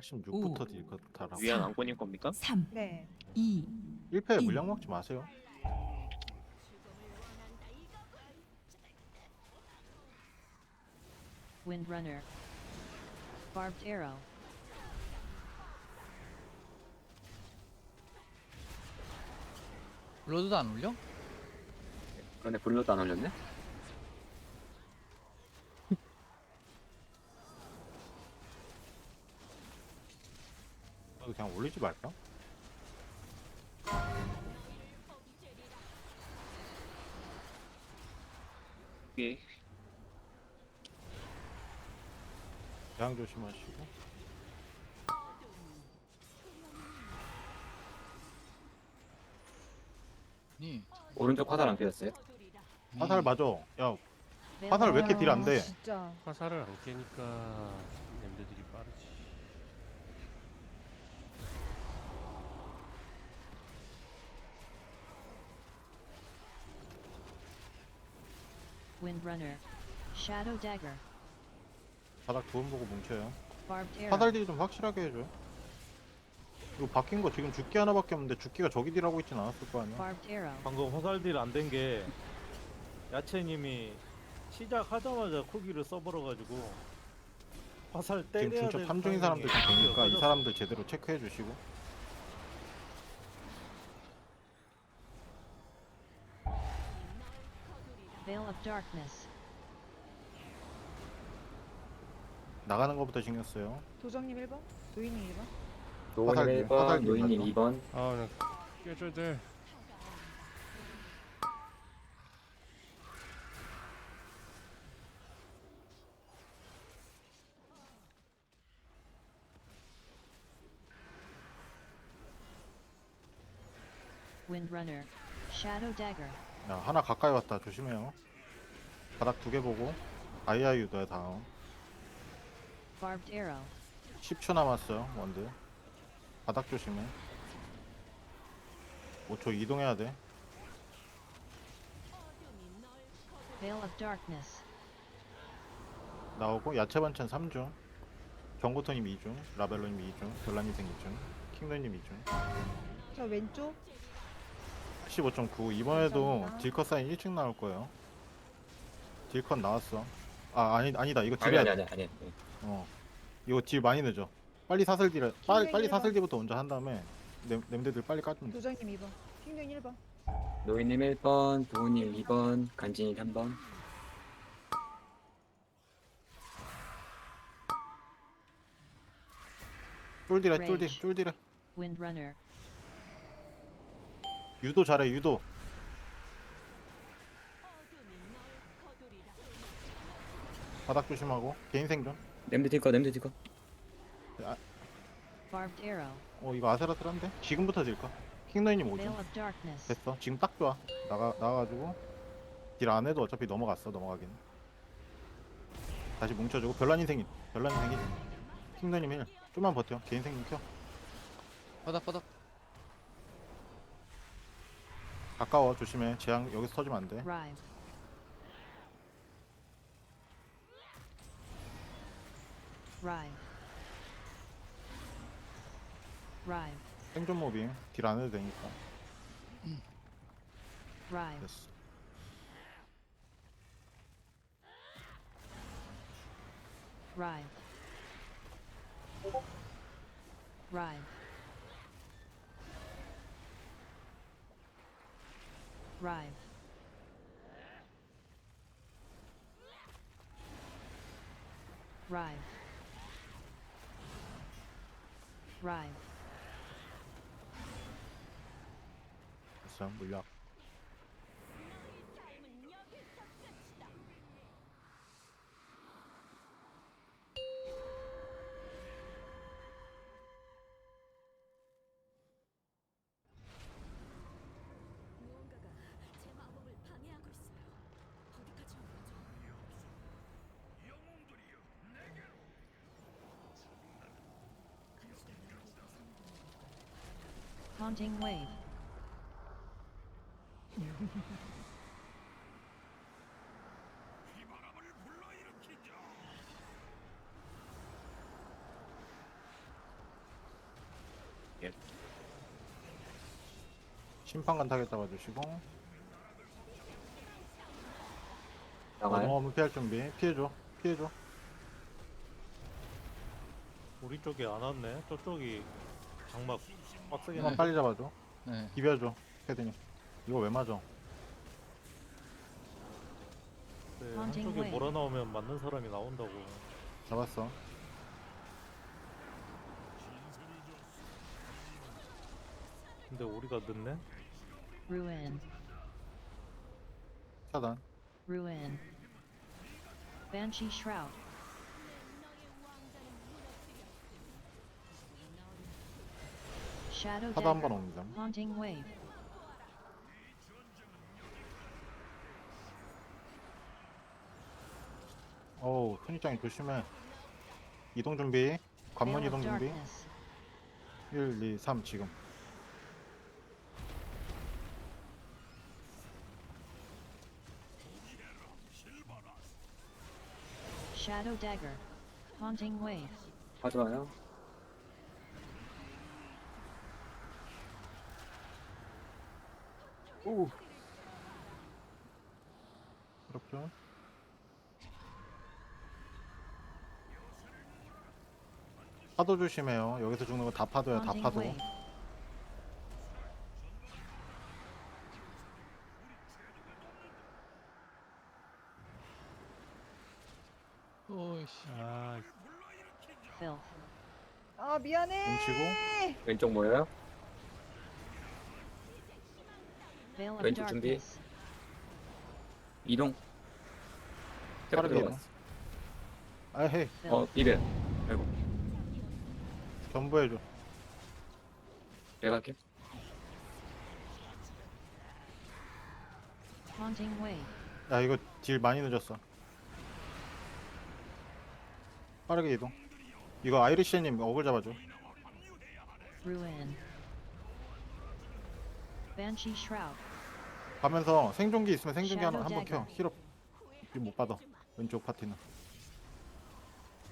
86부터 딜컷 달라고. 위안 안권일 겁니까? 3, 네. 2, 1패 이. 물량 먹지 마세요. Windrunner. Barbed arrow. 블러드도 안 울려? 근데 블러도 안 올렸네? 이거 그냥 올리지 말까? 예. 대항 조심하시고. 니 오른쪽 화살 안 깨졌어요? 화살 맞아. 야 Veil 화살 왜 이렇게 아, 딜안 돼? 진짜. 화살을 안 깨니까 nem드들이 빠르지. Windrunner. Shadow dagger. 바닥 두번 보고 뭉쳐요. Barbed arrow. 화살 딜 좀 확실하게 해줘. 이거 바뀐 거 지금 죽기 하나밖에 없는데 죽기가 저기 딜하고 있진 않았을 거 아니야. Barbed arrow. 방금 화살딜 안 된 게 야채님이 시작하자마자 쿠기를 써버려가지고 화살 지금 때려야 중첩 될 3중인 사람들 좀 타이밍에 되니까 이. 사람들 제대로 체크해 주시고. Veil of darkness. 나가는 것부터 신경 써요. 도정님 1번, 도희님 2번. 노인님 화살, 화살 1번, 노인님 맞아. 2번. 아, 나 깨줘야 돼. Windrunner. Shadow dagger. 야 하나 가까이 왔다 조심해요. 바닥 두 개 보고 아이아이 유도야 다음. Barbed arrow. 10초 남았어요 원드. 바닥 조심해. 5초 이동해야 돼. Veil of darkness. 나오고 야채 반찬 3중. 경고토님 2중. 라벨로님 2중. 별라니생 2중. 킹도님 2중. 저 왼쪽 15.9 이번에도 감사합니다. 딜컷 사인 1층 나올 거예요. 딜컷 나왔어. 아 아니 아니다 이거 아니, 딜해야 아니, 돼. 아니, 아니. 네. 어 이거 딜 많이 늦어. 빨리 사슬 딜 빨리 빨리 사슬 딜부터 먼저 한 다음에 냄 냄새들 빨리 까주면 돼. 도정님 2번, 킹도님 1번. 노인님 1번, 도우님 2번, 간진이 3번. 쫄딜해 쫄딜. 쫄딜해. Windrunner. 유도 잘해 유도. 바닥 조심하고 개인 생존. 딜거, nem드 딜거. Barbed arrow. 어 이거 아슬아슬한데? 지금부터 Veil 5중. of darkness. 됐어. 지금 딱 좋아. 나가 나가가지고 딜 안 해도 어차피 넘어갔어. 넘어가긴. 다시 뭉쳐주고 별난 인생이 별난 인생이 킹너님 1 좀만 버텨. 개인 생존 켜. 바닥 바닥 가까워 조심해. 재앙 여기서 터지면 안 돼. Rive. Rive. Rive. 생존 모빙 딜 안 해도 되니까. 됐어. Rive. Rive. Rive. Rive. Rive. 됐어. 물 Haunting wave. 예. 심판관 타겟 잡아주시고 넘어오면 피할 준비 피해줘 피해줘 우리 쪽이 안 왔네. 저쪽이 장막 빡세게 한번 네. 빨리 잡아줘 네. 비벼줘 패드님 이거 왜 맞아 네, Haunting 한쪽에 Wave. 몰아 나오면 맞는 사람이 나온다고. 잡았어 근데 우리가 늦네. Ruin. 차단 Ruin. Banshee Shroud. Shadow 차단 한번 Dagger. 옵니다 Haunting Wave. 어우 큰이짱이 조심해 이동 준비 관문 Veil 이동 준비 Darkness. 1 2 3 지금 Shadow Dagger. Haunting Wave. 가져와요. 오 그렇죠 파도 조심해요 여기서 죽는 거 다 파도야 다 Haunting 파도. 오이씨. 아. 아 미안해. 뭉치고 왼쪽 모여요. Veil of 왼쪽 준비. 이동. 빠르게 들어갔어. 아헤 어, 이래. 아이고, 전부 해줘 내가 할게. Haunting. 야 이거 딜 많이 늦었어 빠르게 이동 이거 아이리시님 어글 잡아줘 Ruin. Banshee Shroud. 가면서 생존기 있으면 생존기 하나 Shadow 한번 켜. 힐업 못 받아 왼쪽 파티는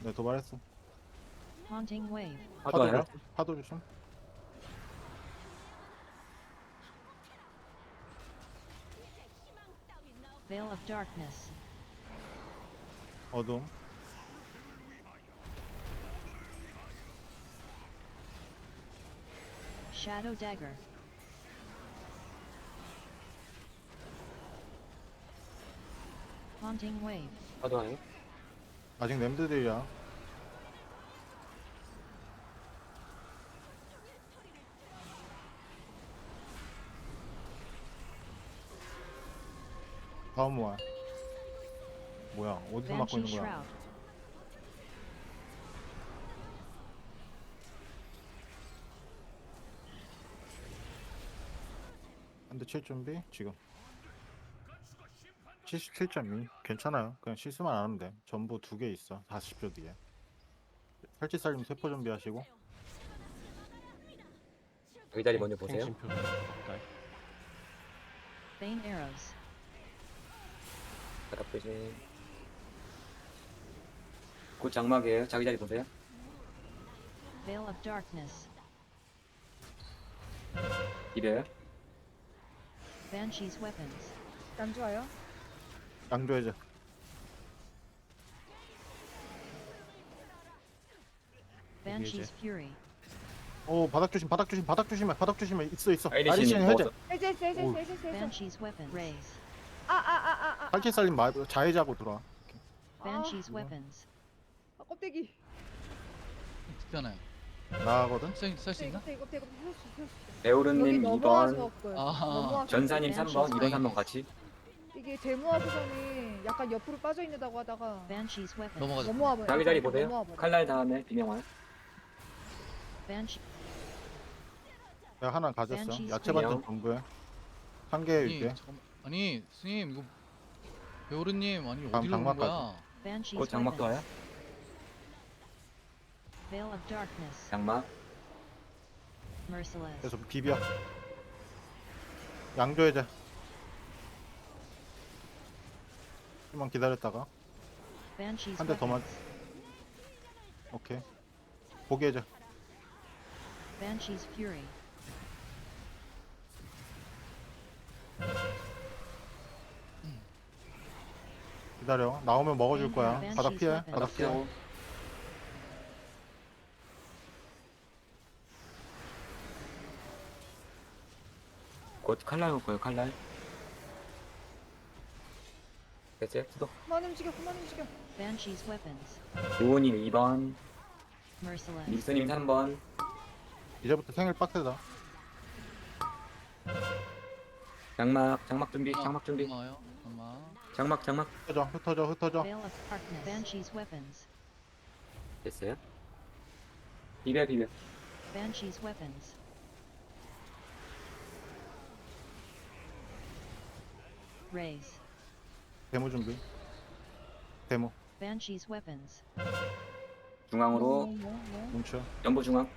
네 도발했어 Haunting Wave. 파도와요. 파도 조심 Veil of Darkness. 어둠 Shadow Dagger. Haunting Wave. 아직 램드들이야. 다음 뭐야? 뭐야? 어디서 맞고 Banshee 있는 거야? Shroud. 한대 칠 준비? 지금 77.2 괜찮아요 그냥 실수만 안 하면 돼 전부 두 개 있어 40초 뒤에 살찌 살림 세포 준비하시고 여기 자리 먼저 보세요. 행진표 Bane Arrows. 바닥 조심. 곧 장막이에요. 자기 자리 보세요. Veil of Darkness. 이래요. Banshee's Weapons. 안 좋아요. 양조해제 Banshee's Fury. 오 바닥 조심 바닥 조심 바닥 조심해 바닥 조심해 있어 있어 아이리시는 해제. 해제 해제 오. 해제 해제 해제. Banshee's Weapons. Raise. 아아아아 아. 살찌 살림 마- 자해자고 들어와 Banshee's 뭐. Weapons. 아 껍데기. 특별하나요? 나가거든 쓸수 있나? 껍데기 껍데기 껍데기 할 수, 있어. 여기 에오르님 넘어와서 2번, 그 아하. 넘어와서 전사님 네, 3번, 2번 다행이네. 3번 같이. 이게 데모아 수선이 약간 옆으로 빠져 있는다고 하다가 Banshee's. 넘어가자. 넘어와 버려. 자기 자리 보세요. 넘어와 버려. 칼날 다음에. Banshee. 내가 하나 가졌어 벤치 야채. 반찬 전부에 한개 아니, 잠깐만. 아니, 스님 이거 배우르님 아니 다음 어디로 온 장막까지. 거야? Banshee's 곧. Veil of Darkness. 장막. Merciless. 그래서 비벼 양조해제 좀만 기다렸다가 한대더 맞. 오케이. 보게 해줘. 기다려. 나오면 먹어줄 거야. 바닥 피해. 바닥 피해. 곧 칼날 올 거예요 칼날. 됐어요? 수도 그만 움직여 그만 움직여 Banshee's weapons. 도우님 2번 Merciless. 믹스님 3번 이제부터 생일 빡세다. 장막 장막 준비 장막 준비 나와요. 잠깐만. 장막 장막 흩어져, 흩어져, 흩어져. Veil of darkness. Banshee's weapons. 됐어요? 비벼 비벼 Banshee's weapons. Raise. 데모 준비. 데모. Banshee's weapons. 중앙으로 뭐, 뭐, 뭐. 뭉쳐. 연보 중앙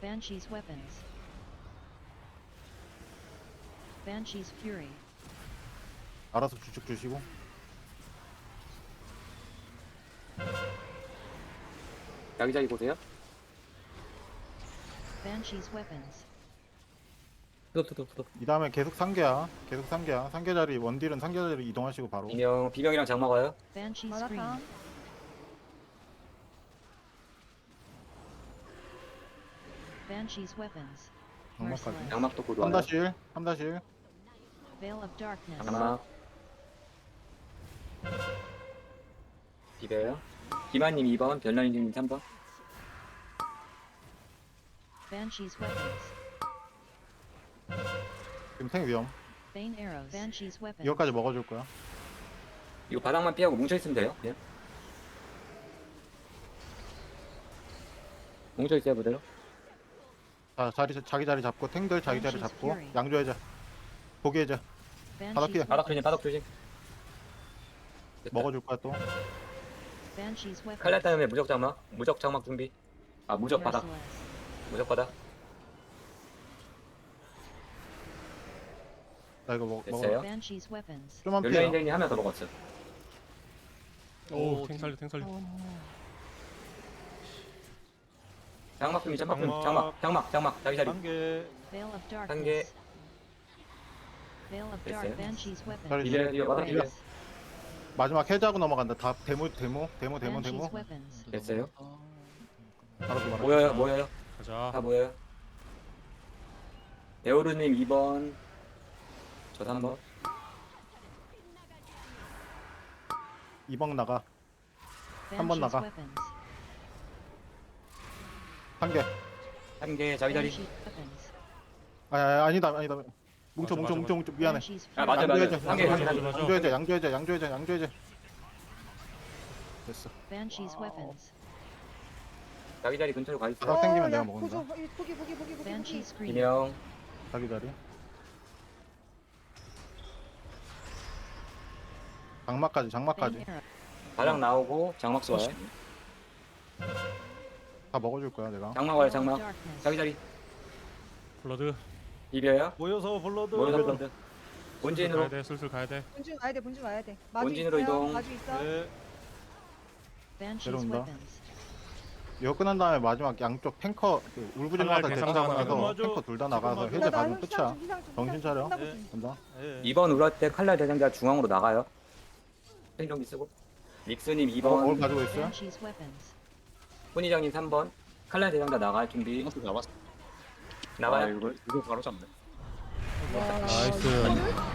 Banshee's weapons. Banshee's fury. 알아서 주축 주시고. 자기자기 보세요 Banshee's weapons. 이 다음에 계속 상계야. 계속 상계야. 상계 자리 원딜은 상계 자리 이동하시고 바로. 비명 비명이랑 장막 마라탕. Banshee's weapons. 장막까지. Merciless. 와요 3-1, 3-1. Veil of darkness. 장막 비벼요 김한님 2번 별난이님 3번 Banshee's weapons. 지금 생 위험. Bane arrows. Banshee's weapons. 이거까지 먹어줄 거야. 이거 바닥만 피하고 뭉쳐있으면 돼요 예. 뭉쳐있어요 그대로 자, 자리, 자기 자리 잡고, 탱들 자기 자리 잡고. 양조해자. 보기해자. Banshee's 피해. 바닥 조심. 바닥 조심 됐다. 먹어줄 거야 또. Banshee's. 칼날 다음에 무적 장막 무적 장막 준비 아 무적 바닥 Merciless. 무적 바닥 나 이거 먹, 먹어. 됐어요 Banshee's weapons. 좀만 피해. 별난이님 하나 더 먹었어 오, 오, 탱 살려 탱 살려. 장막 준비 장막 장막. 장막 장막 장막 자기 자리 단계 Veil of 개. darkness. Veil of dark. 됐어요. Banshee's weapons. 비벼 바닥 비벼 Raise. 마지막 해자고 넘어간다. 다 데모, 데모, 데모, 데모, 데모. Banshee's weapons. 됐어요? 바로 그 모여요 모여요 가자. 다 모여요 에오르님 2번 저 3번 2번 나가. 한번 나가. weapons. 한 개. 한개 자기 자리 weapons. 아, 아, 아니다, 아니다. 뭉쳐, 맞아, 뭉쳐, 맞아, 뭉쳐, 뭉쳐. 미안해. Banshee's 아. 맞아 한개 맞아, 한개 맞아. 양조해자, 양조해자, 양조해자, 양조해자, 양조해자. 됐어. Banshee's weapons. 자기 자리 근처로 가 있어 어, 내가 야, 먹는다. 보조, 이, 보기 보기 보기 보기 Banshee's scream. 비명 자기 자리. 장막까지, 장막까지. Bane arrow. 바닥 나오고 장막 쏘아요 다 먹어줄 거야, 내가. 장막 와요 장막. 자기 자리 블러드. 비벼요 모여서 불러도 모여서 블러드 슬슬 본진으로 가야 돼. 슬슬 가야 돼. 본진 와야 돼 본진 와야 돼 마주 본진으로 있어요 이동. 마주 있어 네. Banshee's 내려온다. weapons. 이거 끝난 다음에 마지막 양쪽 탱커 그 울부짖는 칼날 대상 대상 나가서. 탱커 둘 다 나가서 해제 희상 끝이야. 정신 차려. 네. 좀. 간다. 예. 2번 울할 때 칼날 대상자 중앙으로 나가요 생존기 쓰고 믹스님 어, 뭘 2번 가지고 있어요? Banshee's weapons. 혼이장님 3번 칼날 대상자 나갈 준비 나와요 이거 바로 잡네. 와, 나이스.